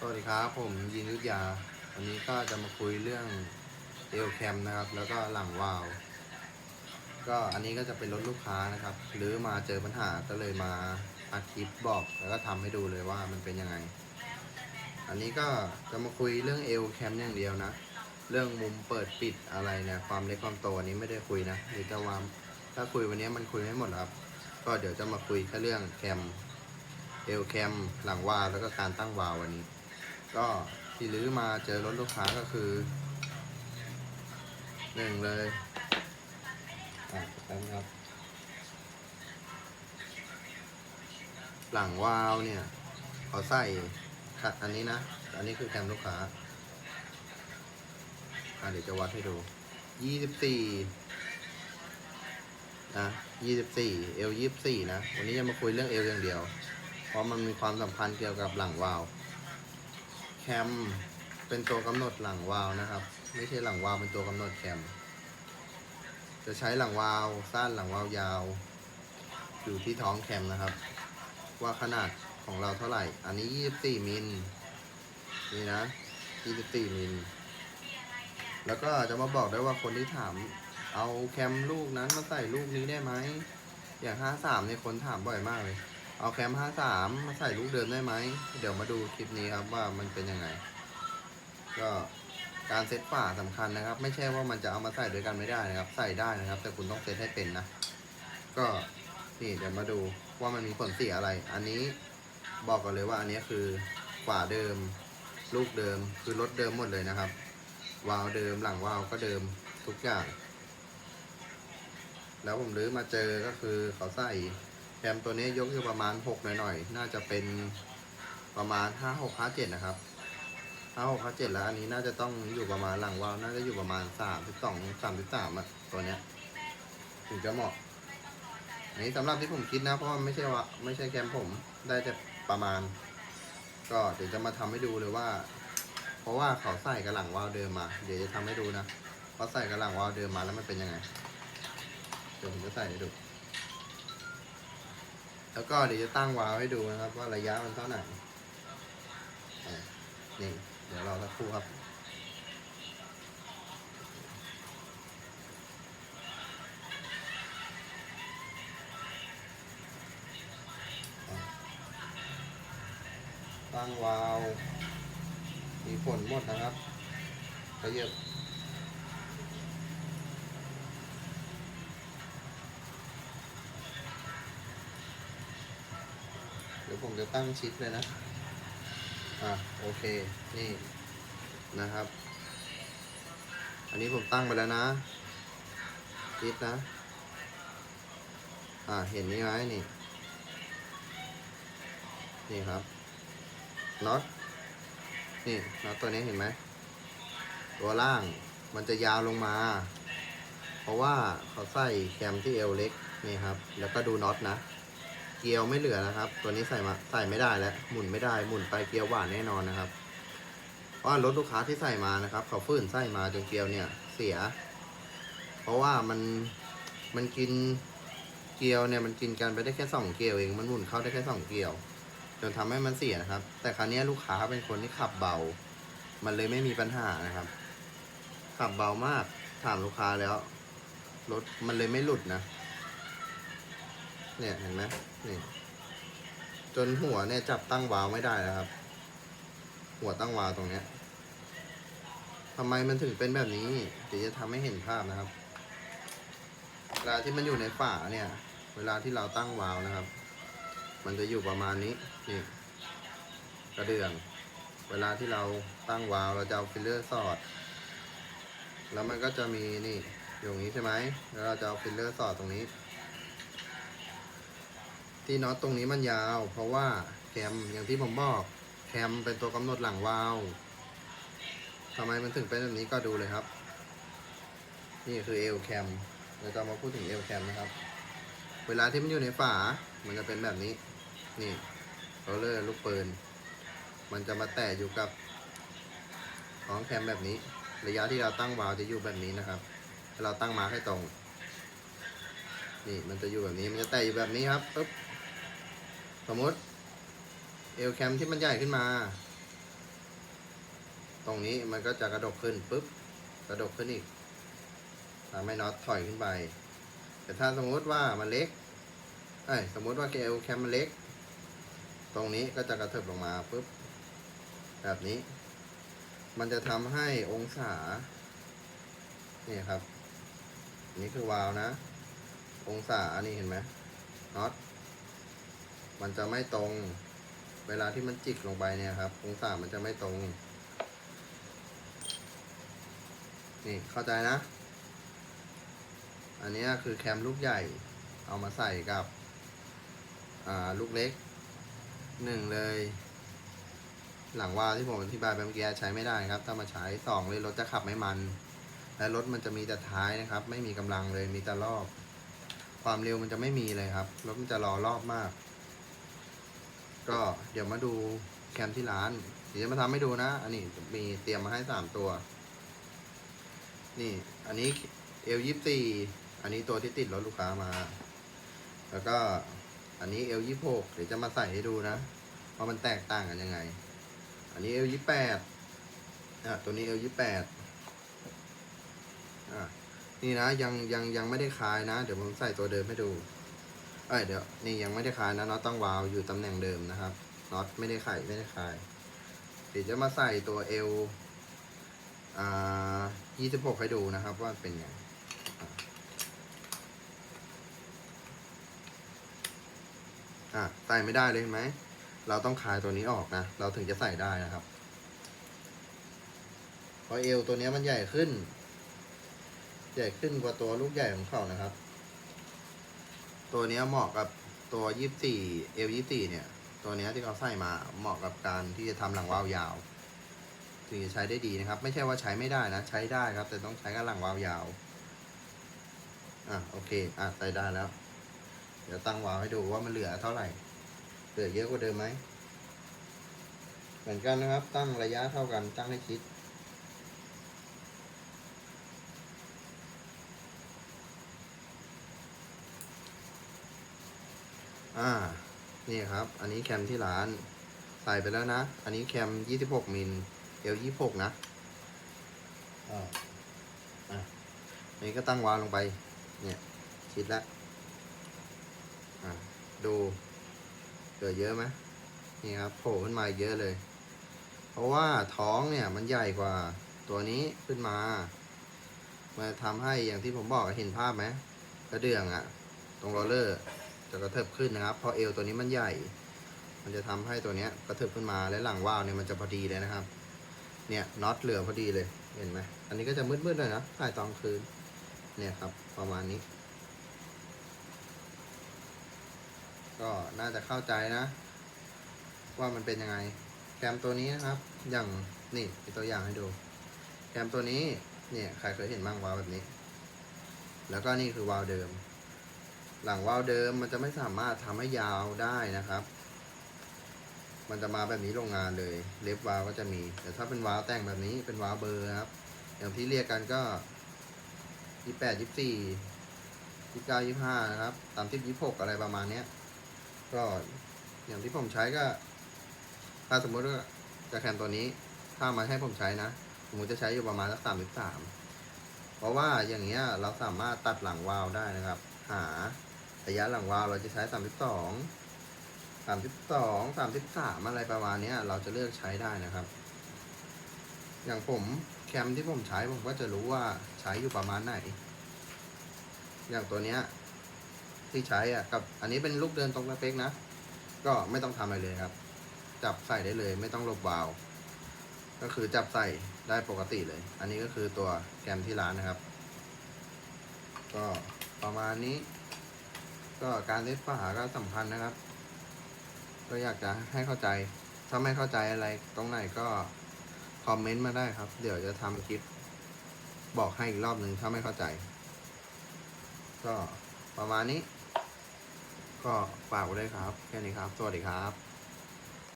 สวัสดีครับผมยินยุทธยา วันนี้ก็จะมาคุยเรื่องเอลแคมนะครับ แล้วก็หลังวาล์วก็อันนี้ก็จะเป็นรถลูกค้านะครับ หรือมาเจอปัญหาก็เลยมาอัดคลิปบอกแล้วก็ทำให้ดูเลยว่ามันเป็นยังไง อันนี้ก็จะมาคุยเรื่องเอลแคมอย่างเดียวนะ เรื่องมุมเปิดปิดอะไรเนี่ยความเล็กความโตอันนี้ไม่ได้คุยนะเดี๋ยวจะวางถ้าคุยวันนี้มันคุยไม่หมดครับ ก็เดี๋ยวจะมาคุยแค่เรื่องแคมเอลแคมหลังวาวแล้วก็การตั้งวาววันนี้ ก็ที่รื้อมาเจอรถลูกค้าก็คือหนึ่งเลยอะนะครับ หลังวาล์วเนี่ยเขาใส่ขัดอันนี้นะ อันนี้คือแคมลูกค้าอะเดี๋ยวจะวัดให้ดูยี่สิบสี่นะยี่สิบสี่เอลยี่สิบสี่นะ วันนี้จะมาคุยเรื่องเอลอย่างเดียว เพราะมันมีความสัมพันธ์เกี่ยวกับหลังวาล์ว แคมเป็นตัวกำหนดหลังวาล์วนะครับ ไม่ใช่หลังวาล์วเป็นตัวกำหนดแคม จะใช้หลังวาล์วสั้นหลังวาล์วยาว อยู่ที่ท้องแคมนะครับ ว่าขนาดของเราเท่าไหร่ อันนี้ 24 มิลนี่นะ 24 มิลแล้วก็จะมาบอกได้ว่าคนที่ถามเอาแคมลูกนั้นมาใส่ลูกนี้ได้ไหมอย่าง 53เนี่ยคนถามบ่อยมากเลย เอาแคม53มมาใส่ลูกเดิมได้ไหม เดี๋ยวมาดูคลิปนี้ครับว่ามันเป็นยังไง ก็การเซตฝาสำคัญนะครับ ไม่ใช่ว่ามันจะเอามาใส่ด้วยกันไม่ได้นะครับ ใส่ได้นะครับ แต่คุณต้องเซตให้เป็นนะ ก็นี่เดี๋ยวมาดูว่ามันมีผลเสียอะไร อันนี้บอกกันเลยว่าอันนี้คือฝาเดิม ลูกเดิมคือรถเดิมหมดเลยนะครับ วาล์วเดิมหลังวาล์วก็เดิมทุกอย่าง แล้วผมรื้อมาเจอก็คือเขาใส่ แคมตัวนี้ยกอยู่ประมาณหกหน่อยๆ น่าจะเป็นประมาณห้าหกห้าเจ็ดนะครับห้าหกห้าเจ็ดแล้วอันนี้น่าจะต้องอยู่ประมาณหลังวาล์วน่าจะอยู่ประมาณสามสิบสองสามสิบสามอะตัวเนี้ยถึงจะเหมาะอันนี้สำหรับที่ผมคิดนะ เพราะว่าไม่ใช่ว่าไม่ใช่แคมผมได้แต่ประมาณ ก็เดี๋ยวจะมาทำให้ดูเลยว่า เพราะว่าเขาใส่กับหลังวาล์วเดิมมา เดี๋ยวจะทำให้ดูนะว่าใส่กับหลังวาล์วเดิมมาแล้วมันเป็นยังไงเดี๋ยวผมจะใส่ให้ดู แล้วก็เดี๋ยวจะตั้งวาล์วให้ดูนะครับ ว่าระยะมันเท่าไหร่นี่เดี๋ยวรอสักครู่ครับตั้งวาล์วมีผลหมดนะครับขยับเดี๋ยว ผมจะตั้งชิดเลยนะ อะโอเค นี่นะครับ อันนี้ผมตั้งไปแล้วนะชิดนะ อะเห็นนี่ไหมนี่ นี่ครับน็อตนี่น็อตตัวนี้เห็นไหม ตัวล่างมันจะยาวลงมา เพราะว่าเขาใส่แคมที่เอวเล็กนี่ครับ แล้วก็ดูน็อตนะ เกลียวไม่เหลือนะครับ ตัวนี้ใส่มาใส่ไม่ได้แล้ว หมุนไม่ได้ หมุนไปเกลียวหวานแน่นอนนะครับ เพราะว่ารถลูกค้าที่ใส่มานะครับ เขาฟื้นใส่มาจนเกลียวเนี่ยเสีย เพราะว่ามันมันกินเกลียวเนี่ยมันกินกันไปได้แค่สองเกลียวเอง มันหมุนเข้าได้แค่สองเกลียว จนทำให้มันเสียนะครับ แต่ครั้นี้ลูกค้าเป็นคนที่ขับเบา มันเลยไม่มีปัญหานะครับ ขับเบามาก ถามลูกค้าแล้ว รถมันเลยไม่หลุดนะ เนี่ยเห็นไหมนี่จนหัวเนี่ยจับตั้งวาล์วไม่ได้แล้วครับ หัวตั้งวาล์วตรงเนี้ยทำไมมันถึงเป็นแบบนี้เดี๋ยวจะทำให้เห็นภาพนะครับ เวลาที่มันอยู่ในฝาเนี่ย เวลาที่เราตั้งวาล์วนะครับ มันจะอยู่ประมาณนี้นี่กระเดื่อง เวลาที่เราตั้งวาล์วเราจะเอาฟิลเลอร์สอด แล้วมันก็จะมีนี่อยู่อย่างนี้ใช่ไหมแล้วเราจะเอาฟิลเลอร์สอดตรงนี้ ที่น็อตตรงนี้มันยาว เพราะว่าแคมอย่างที่ผมบอกแคมเป็นตัวกำหนดหลังวาล์วทำไมมันถึงเป็นแบบนี้ก็ดูเลยครับ นี่คือเอลแคมเราจะมาพูดถึงเอลแคมนะครับ เวลาที่มันอยู่ในฝา มันจะเป็นแบบนี้ นี่โรเลอร์ลูกปืน มันจะมาแตะอยู่กับของแคมแบบนี้ ระยะที่เราตั้งวาล์วจะอยู่แบบนี้นะครับ เราตั้งมาให้ตรง นี่มันจะอยู่แบบนี้ มันจะแตะอยู่แบบนี้ครับปึ๊บ สมมติเอลแคมที่มันใหญ่ขึ้นมา ตรงนี้มันก็จะกระดกขึ้นปุ๊บกระดกขึ้นอีกทำให้น็อตถอยขึ้นไป แต่ถ้าสมมติว่ามันเล็กเอ้ยสมมติว่าเอลแคมมันเล็ก ตรงนี้ก็จะกระเถิบลงมาปุ๊บแบบนี้ มันจะทำให้องศานี่ครับ นี่คือวาล์วนะ องศาอันนี้เห็นไหมน็อต มันจะไม่ตรง เวลาที่มันจิกลงไปเนี่ยครับ องศามันจะไม่ตรง นี่เข้าใจนะ อันนี้คือแคมลูกใหญ่ เอามาใส่กับ อ่าลูกเล็กหนึ่งเลย หลังว่าที่ผมอธิบายไปเมื่อกี้ใช้ไม่ได้ครับ ถ้ามาใช้สองเลยรถจะขับไม่มัน และรถมันจะมีแต่ท้ายนะครับ ไม่มีกำลังเลยมีแต่รอบ ความเร็วมันจะไม่มีเลยครับรถมันจะรอรอบมาก ก็เดี๋ยวมาดูแคมที่ร้าน เดี๋ยวจะมาทำให้ดูนะ อันนี้มีเตรียมมาให้สามตัว นี่ อันนี้เอลยี่สี่อันนี้ตัวที่ติดรถลูกค้ามา แล้วก็อันนี้เอลยี่หกเดี๋ยวจะมาใส่ให้ดูนะว่ามันแตกต่างกันยังไง อันนี้เอลยี่แปดอะตัวนี้เอลยี่แปดอะนี่นะยังยังยังไม่ได้คลายนะ เดี๋ยวผมใส่ตัวเดิมให้ดู เอ้ยเดี๋ยวนี่ยังไม่ได้คลายนะน็อตต้องวาล์วอยู่ตำแหน่งเดิมนะครับน็อตไม่ได้ไขไม่ได้คลายเดี๋ยวจะมาใส่ตัวเอลอ่ายี่สิบหกให้ดูนะครับว่าเป็นไงอะอะใส่ไม่ได้เลยเห็นไหมเราต้องคลายตัวนี้ออกนะ เราถึงจะใส่ได้นะครับเพราะเอวตัวนี้มันใหญ่ขึ้น ใหญ่ขึ้นกว่าตัวลูกใหญ่ของเขานะครับ ตัวนี้เหมาะกับตัวยี่สี่เอลยี่สี่เนี่ย ตัวนี้ที่เขาใส่มาเหมาะกับการที่จะทำหลังวาวยาวถึงจะใช้ได้ดีนะครับ ไม่ใช่ว่าใช้ไม่ได้นะ ใช้ได้ครับ แต่ต้องใช้กับหลังวาวยาว อะโอเค อะใส่ได้แล้ว เดี๋ยวตั้งวาวให้ดูว่ามันเหลือเท่าไหร่ เหลือเยอะกว่าเดิมไหม เหมือนกันนะครับ ตั้งระยะเท่ากันตั้งให้ชิด อ่า นี่ครับ อันนี้แคมที่ร้าน ใส่ไปแล้วนะ อันนี้แคมยี่สิบหกมิลเอลยี่หกนะ อ่า อะอันนี้ก็ตั้งวางลงไป เนี่ยชิดแล้ว อ่า ดูเหลือเยอะไหมนี่ครับโผล่ขึ้นมาเยอะเลย เพราะว่าท้องเนี่ยมันใหญ่กว่าตัวนี้ขึ้นมามาทำให้อย่างที่ผมบอกเห็นภาพไหมกระเดื่องอะตรงโรลเลอร์ จะกระเถิบขึ้นนะครับ เพราะเอวตัวนี้มันใหญ่ มันจะทำให้ตัวเนี้ยกระเถิบขึ้นมาและหลังว่าวเนี่ยมันจะพอดีเลยนะครับ เนี่ยน็อตเหลือพอดีเลยเห็นไหมอันนี้ก็จะมืดๆเลยนะถ่ายตอนคืน เนี่ยครับ ประมาณนี้ ก็น่าจะเข้าใจนะ ว่ามันเป็นยังไงแคมตัวนี้นะครับ อย่างนี่เป็นตัวอย่างให้ดูแคมตัวนี้เนี่ยใครเคยเห็นบ้างวาวแบบนี้ แล้วก็นี่คือวาวเดิม หลังวาล์วเดิมมันจะไม่สามารถทำให้ยาวได้นะครับ มันจะมาแบบนี้โรงงานเลย เล็บวาล์วก็จะมี แต่ถ้าเป็นวาล์วแต่งแบบนี้เป็นวาล์วเบอร์ครับ อย่างที่เรียกกันก็ยี่แปดยี่สี่ยี่เก้ายี่ห้านะครับสามสิบยี่หกอะไรประมาณเนี้ย ก็อย่างที่ผมใช้ก็ ถ้าสมมติว่าจะแคมตัวนี้ ถ้ามาให้ผมใช้นะผมจะใช้อยู่ประมาณสักสามสิบสามเพราะว่าอย่างเงี้ยเราสามารถตัดหลังวาล์วได้นะครับ หา ระยะหลังวาวเราจะใช้สามสิบสองสามสิบสองสามสิบสามอะไรประมาณนี้เราจะเลือกใช้ได้นะครับ อย่างผมแคมที่ผมใช้ผมก็จะรู้ว่าใช้อยู่ประมาณไหน อย่างตัวเนี้ยที่ใช้อะกับอันนี้เป็นลูกเดินตรงสเปคนะ ก็ไม่ต้องทำอะไรเลยครับ จับใส่ได้เลยไม่ต้องลบวาว ก็คือจับใส่ได้ปกติเลย อันนี้ก็คือตัวแกมที่ร้านนะครับ ก็ประมาณนี้ ก็การเล่นฝาก็สำคัญนะครับ ก็อยากจะให้เข้าใจ ถ้าไม่เข้าใจอะไรตรงไหนก็คอมเมนต์มาได้ครับ เดี๋ยวจะทำคลิป บอกให้อีกรอบหนึ่งถ้าไม่เข้าใจ ก็ประมาณนี้ ก็ฝากไว้ด้วยครับ แค่นี้ครับ สวัสดีครับ